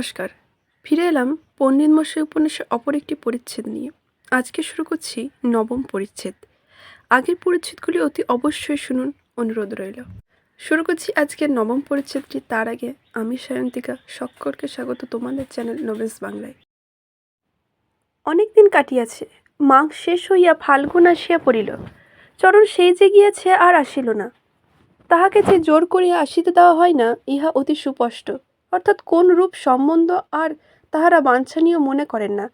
নমস্কার। ফিরে এলাম পণ্ডিত মশাই উপন্যাসের অপর একটি পরিচ্ছেদ নিয়ে। আজকে শুরু করছি নবম পরিচ্ছেদ। আগের পরিচ্ছেদগুলি অতি অবশ্যই শুনুন, অনুরোধ রইল। শুরু করছি আজকের নবম পরিচ্ছেদটি। তার আগে আমি সায়ন্তিকা, সকলকে স্বাগত তোমাদের চ্যানেল নবেশ বাংলায়। অনেক দিন কাটিয়াছে, মাঘ শেষ হইয়া ফাল্গুন আসিয়া পড়িল। চরণ সেই যে গিয়াছে আর আসিল না। তাহাকে যে জোর করিয়া আসিতে দেওয়া হয় না, ইহা অতি সুস্পষ্ট। অর্থাৎ কোন রূপ সম্বন্ধ আর তাহারা বাঞ্ছনীয় মনে করেন না।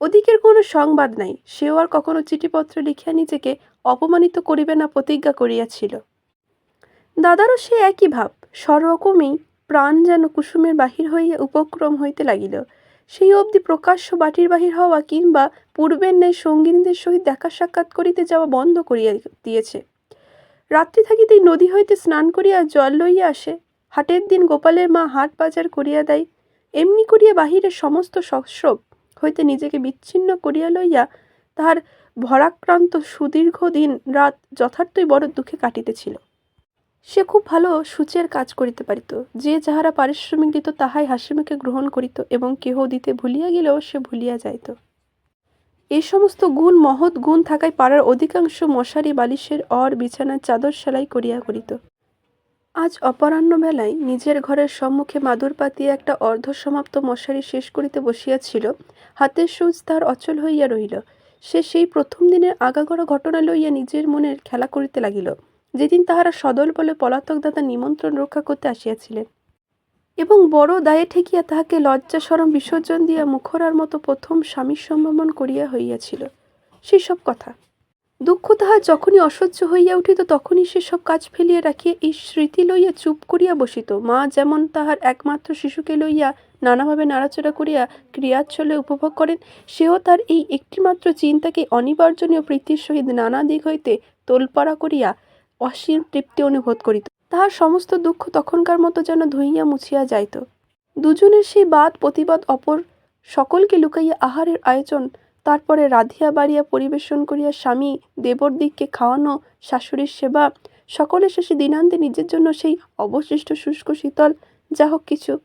ওদিকের কোনো সংবাদ নাই, সেও আর কখনো চিঠিপত্র লিখিয়া নিজেকে অপমানিত করিবে না প্রতিজ্ঞা করিয়াছিল। দাদারও সে একই ভাব সরকমই প্রাণ যেন কুসুমের বাহির হইয়া উপক্রম হইতে লাগিল। সেই অবধি প্রকাশ্য বাটির বাহির হওয়া কিংবা পূর্বের ন্যায় সঙ্গিনীদের সহিত দেখা সাক্ষাৎ করিতে যাওয়া বন্ধ করিয়া দিয়েছে। রাত্রি থাকিতেই নদী হইতে স্নান করিয়া জল লইয়া আসে হাটের দিন গোপালের মা হাট বাজার করিয়া দেয়। এমনি করিয়া বাহিরের সমস্ত সশ্রব হইতে নিজেকে বিচ্ছিন্ন করিয়া লইয়া তাহার ভরাক্রান্ত সুদীর্ঘ দিন রাত যথার্থই বড় দুঃখে কাটিতেছিল। সে খুব ভালো সূচের কাজ করিতে পারিত। যে যাহারা পারিশ্রমিক দিত তাহাই হাসিমুখে গ্রহণ করিত এবং কেহ দিতে ভুলিয়া গেলেও সে ভুলিয়া যাইত। এই সমস্ত গুণ, মহৎ গুণ থাকায় পাড়ার অধিকাংশ মশারি বালিশের অর, বিছানার চাদর সেলাই করিয়া করিত। আজ অপরাহ্ন বেলায় নিজের ঘরের সম্মুখে মাদুর পাতিয়া একটা অর্ধসমাপ্ত মশারি শেষ করিতে বসিয়াছিল হাতের সূচ তার অচল হইয়া রহিল। সে সেই প্রথম দিনের আগাগড়া ঘটনা লইয়া নিজের মনের খেলা করিতে লাগিল, যেদিন তাহারা সদল বলে পলাতক দাদা নিমন্ত্রণ রক্ষা করতে আসিয়াছিলেন। এবং বড় দায়ে ঠেকিয়া তাহাকে লজ্জা সরম বিসর্জন দিয়া মুখরার মতো প্রথম স্বামীর সম্ভাবন করিয়া হইয়াছিল। সেসব কথা দুঃখ তাহার যখনই অসহ্য হইয়া উঠিত, তখনই সে সব কাজ ফেলিয়া রাখিয়া এই স্মৃতি লইয়া চুপ করিয়া বসিত। মা যেমন তাহার একমাত্র শিশুকে লইয়া নানাভাবে নাড়াচড়া করিয়া ক্রিয়াচ্ছলে উপভোগ করেন, সেও তার এই একটিমাত্র চিন্তাকে অনিবার্জনীয় প্রীতির সহিত নানা দিক হইতে তোলপাড়া করিয়া অসীম তৃপ্তি অনুভব করিত। তাহার সমস্ত দুঃখ তখনকার মতো যেন ধুইয়া মুছিয়া যাইত। দুজনের সেই বাদ প্রতিবাদ, অপর সকলকে লুকাইয়া আহারের আয়োজন তারপরে রাধিয়া বাড়িয়া পরিবেশন করিয়া স্বামী দেবর দিককে খাওয়ানো, শাশুড়ির সেবা, সকলের শেষে দিনান্তে নিজের জন্য সেই অবশিষ্ট শুষ্ক শীতল, যা হোক কিছু।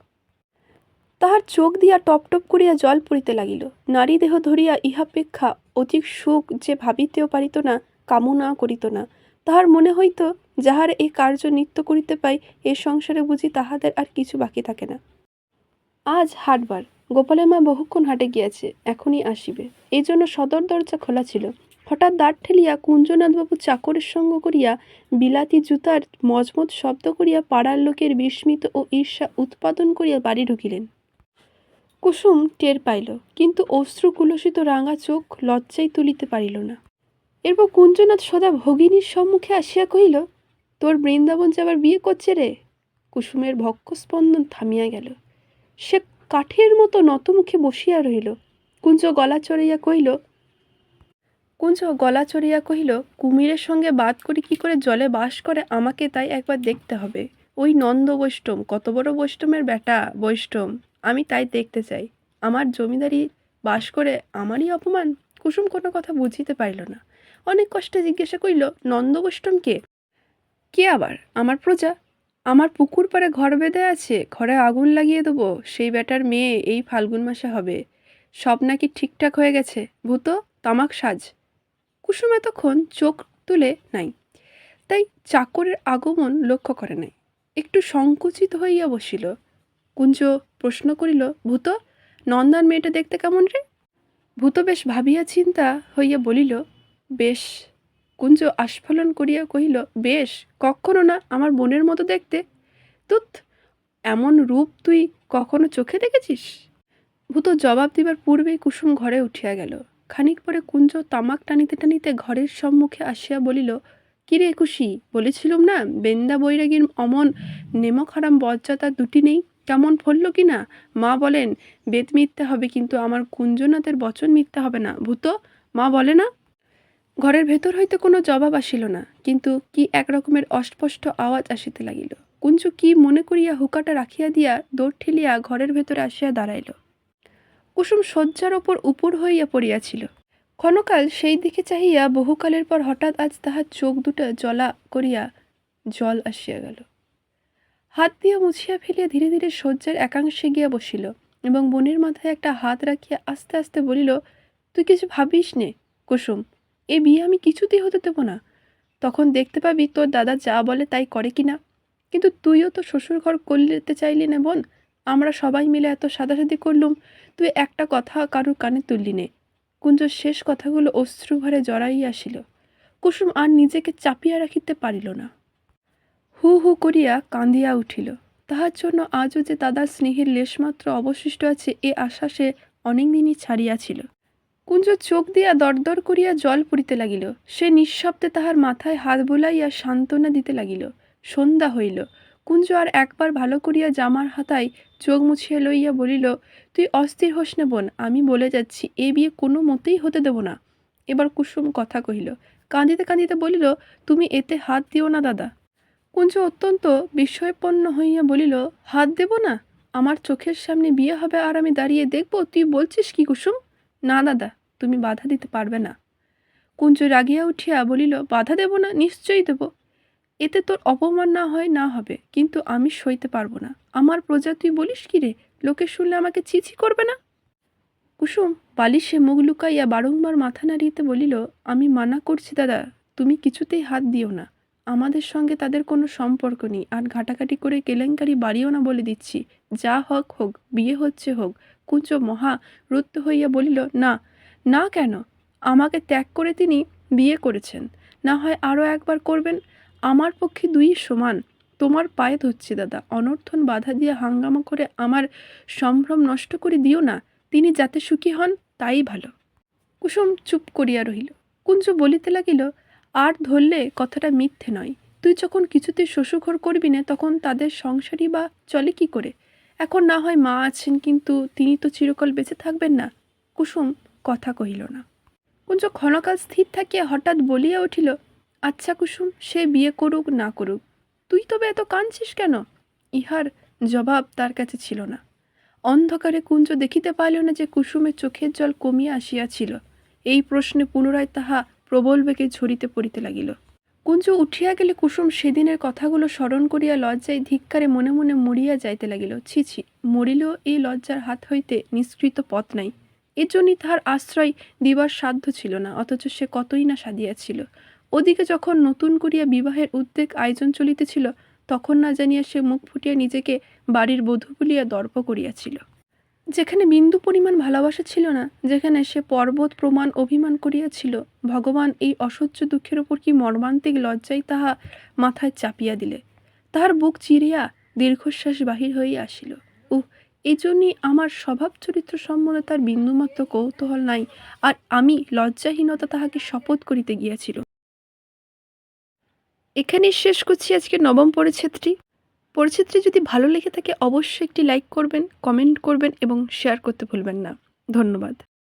তাহার চোখ দিয়া টপ টপ করিয়া জল পড়িতে লাগিল। নারী দেহ ধরিয়া ইহাপেক্ষা অধিক সুখ যে ভাবিতেও পারিত না, কামনা করিত না। তাহার মনে হইত, যাহার এই কার্য নিত্য করিতে পাই, এ সংসারে বুঝি তাহাদের আর কিছু বাকি থাকে না। আজ হাটবার। গোপালের মা বহুক্ষণ হাটে গিয়াছে, এখনই আসিবে। এই জন্য সদর দরজা খোলা ছিল। হঠাৎ দাঁড় ঠেলিয়া কুঞ্জনাথবাবু চাকরের সঙ্গ করিয়া বিলাতি জুতার মজমত শব্দ করিয়া পাড়ার লোকের বিস্মিত ও ঈর্ষা উৎপাদন করিয়া বাড়ি ঢুকিলেন। কুসুম টের পাইল, কিন্তু অশ্রু কুলসিত রাঙা চোখ লজ্জায় তুলিতে পারিল না। এরপর কুঞ্জনাথ সদা ভগিনীর সম্মুখে আসিয়া কহিল, তোর বৃন্দাবন যাবার বিয়ে করছে রে? কুসুমের ভক্ষস্পন্দন থামিয়া গেল। সে কাঠের মতো নতমুখে বসিয়া রহিল। কুঞ্জ গলা চড়াইয়া কহিল, কুঞ্জ গলা চড়িয়া কহিল, কুমিরের সঙ্গে বাদ করি কি করে জলে বাস করে আমাকে তাই একবার দেখতে হবে। ওই নন্দ বৈষ্টম কত বড় বৈষ্টমের বেটা বৈষ্টম আমি তাই দেখতে চাই। আমার জমিদারি বাস করে আমারই অপমান? কুসুম কোনো কথা বুঝিতে পারিল না। অনেক কষ্টে জিজ্ঞাসা করিল, নন্দ বৈষ্টম কে? কে আবার? আমার প্রজা? আমার পুকুর পাড়ে ঘর বেঁধে আছে, ঘরে আগুন লাগিয়ে দেবো, সেই বেটার মেয়ে এই ফাল্গুন মাসে হবে। সব নাকি ঠিকঠাক হয়ে গেছে, ভূত, তামাক সাজ। কুসুম এতক্ষণ চোখ তুলে নাই, তাই চাকরের আগমন লক্ষ্য করে নাই। একটু সংকুচিত হইয়া বসিল। কুঞ্জ প্রশ্ন করিল, ভূত, নন্দার মেয়েটা দেখতে কেমন রে? ভূত বেশ ভাবিয়া চিন্তা হইয়া বলিল, বেশ কুঞ্জ আস্ফলন করিয়া কহিল, বেশ, কখনো না, আমার বোনের মতো দেখতে। তুত এমন রূপ তুই কখনো চোখে দেখেছিস? ভূত জবাব দিবার পূর্বেই কুসুম ঘরে উঠিয়া গেল। খানিক পরে কুঞ্জ তামাক টানিতে টানিতে ঘরের সম্মুখে আসিয়া বলিল কিরে একুশি বলেছিলুম না, বেন্দা বৈরাগীর অমন নেমক হারাম বজ্জাতা দুটি নেই? কেমন ফলল কি না? মা বলেন, বেদ মিথ্যে হবে, কিন্তু আমার কুঞ্জনাথের বচন মিথ্যা হবে না। ভূত, মা বলে না? ঘরের ভেতর হইতে কোনো জবাব আসিল না, কিন্তু কি এক রকমের অস্পষ্ট আওয়াজ আসিতে লাগিল। কুঞ্জ কি মনে করিয়া হুকাটা রাখিয়া দিয়া দৌড় ঠেলিয়া ঘরের ভেতরে আসিয়া দাঁড়াইল। কুসুম শয্যার ওপর উপর হইয়া পড়িয়াছিল। ক্ষণকাল সেই দিকে চাহিয়া বহুকালের পর হঠাৎ আজ তাহার চোখ দুটো জলা করিয়া জল আসিয়া গেল। হাত দিয়া মুছিয়া ফেলিয়া ধীরে ধীরে শয্যার একাংশে গিয়া বসিল এবং বোনের মাথায় একটা হাত রাখিয়া আস্তে আস্তে বলিল, তুই কিছু ভাবিস নে, কুসুম। এ বিয়ে আমি কিছুতেই হতে দেবো না। তখন দেখতে পাবি তোর দাদা যা বলে তাই করে কি না কিন্তু তুইও তো শ্বশুর ঘর করতে চাইলি না বোন। আমরা সবাই মিলে এত সাদাসাদি করলুম। তুই একটা কথা কারুর কানে তুললি নে। কুঞ্জর শেষ কথাগুলো অশ্রুভরে জড়াইয়া আসিল। কুসুম আর নিজেকে চাপিয়া রাখিতে পারিল না। হু হু করিয়া কাঁদিয়া উঠিল। তাহার জন্য আজও যে দাদার স্নেহের লেশমাত্র অবশিষ্ট আছে, এ আশা সে অনেকদিনই ছাড়িয়াছিল। কুঞ্জ চোখ দিয়া দরদর করিয়া জল পড়িতে লাগিল। সে নিঃশব্দে তাহার মাথায় হাত বুলাইয়া সান্ত্বনা দিতে লাগিল। সন্ধ্যা হইল। কুঞ্জ আর একবার ভালো করিয়া জামার হাতায় চোখ মুছিয়া লইয়া বলিল, তুই অস্থির হোস না বোন, আমি বলে যাচ্ছি, এ বিয়ে কোনো মতেই হতে দেব না। এবার কুসুম কথা কহিল। কাঁদিতে কাঁদিতে বলিল, তুমি এতে হাত দিও না দাদা। কুঞ্জ অত্যন্ত বিস্ময়পন্ন হইয়া বলিল, হাত দেব না? আমার চোখের সামনে বিয়ে হবে আর আমি দাঁড়িয়ে দেখব, তুই বলছিস কি কুসুম? না দাদা। তুমি বাধা দিতে পারবে না। কুঞ্জ রাগিয়া উঠিয়া বলিল, বাধা দেব না, নিশ্চয়ই দেব। এতে তোর অপমান না হয়, না হবে, কিন্তু আমি সইতে পারব না। আমার প্রজা, তুই বলিস কি রে? লোকে শুনলে আমাকে চিছি করবে না? কুসুম বালিশে মুখ লুকাইয়া বারংবার মাথা নাড়িতে বলিল, আমি মানা করছি দাদা, তুমি কিছুতেই হাত দিও না। আমাদের সঙ্গে তাদের কোনো সম্পর্ক নেই, আর ঘাটাঘাটি করে কেলেঙ্কারি বাড়িও না বলে দিচ্ছি। যা হোক হোক, বিয়ে হচ্ছে হোক। কুঞ্জ মহা রুদ্ধ হইয়া বলিল, না না কেন? আমাকে ত্যাগ করে তিনি বিয়ে করেছেন। না হয় আরও একবার করবেন। আমার পক্ষে দুই সমান। তোমার পায়ে ধরছি দাদা। অনর্থন বাধা দিয়ে হাঙ্গামা করে আমার সম্ভ্রম নষ্ট করে দিও না। তিনি যাতে সুখী হন, তাই ভালো। কুসুম চুপ করিয়া রহিল। কুঞ্জ বলিতে লাগিল, আর ধরলে কথাটা মিথ্যে নয়। তুই যখন কিছুতে শ্বশুরঘর করবি না, তখন তাদের সংসারই বা চলে কি করে? এখন না হয় মা আছেন, কিন্তু তিনি তো চিরকাল বেঁচে থাকবেন না। কুসুম কথা কহিল না। কুঞ্জ ক্ষণকাল স্থির থাকিয়া হঠাৎ বলিয়া উঠিল আচ্ছা কুসুম, সে বিয়ে করুক না করুক, তুই তবে এত কাঁদছিস কেন? ইহার জবাব তার কাছে ছিল না। অন্ধকারে কুঞ্জ দেখিতে পাইল না যে কুসুমের চোখের জল কমিয়া আসিয়াছিল। এই প্রশ্নে পুনরায় তাহা প্রবল বেগে ঝরিতে পড়িতে লাগিল। কুঞ্জ উঠিয়া গেলে কুসুম সেদিনের কথাগুলো স্মরণ করিয়া লজ্জায় ধিক্কারে মনে মনে মরিয়া যাইতে লাগিল। ছি ছি, মরিলেও এই লজ্জার হাত হইতে নিষ্কৃত পথ নাই। এজন্যই তাহার আশ্রয় দিবার সাধ্য ছিল না, অথচ সে কতই না সাদিয়াছিল ওদিকে যখন নতুন করিয়া বিবাহের উদ্বেগ আয়োজন চলিতেছিল, তখন না জানিয়া সে মুখ ফুটিয়া নিজেকে বাড়ির বধূ বলিয়া দর্প করিয়াছিল। যেখানে বিন্দু পরিমাণ ভালোবাসা ছিল না, যেখানে সে পর্বত প্রমাণ অভিমান করিয়াছিল, ভগবান এই অসহ্য দুঃখের ওপর কি মর্মান্তিক লজ্জায় তাহা মাথায় চাপিয়া দিলে। তাহার বুক চিরিয়া দীর্ঘশ্বাস বাহির হইয়া আসিল। উহ এই জন্যই আমার স্বভাব চরিত্র সম্বন্ধে তার বিন্দুমাত্র কৌতূহল নাই, আর আমি লজ্জাহীনতা তাহাকে শপথ করিতে গিয়াছিল। এখানেই শেষ করছি আজকে নবম পরিচ্ছেদটি। পরিচ্ছেদটি যদি ভালো লেগে থাকে, অবশ্যই একটি লাইক করবেন, কমেন্ট করবেন এবং শেয়ার করতে ভুলবেন না। ধন্যবাদ।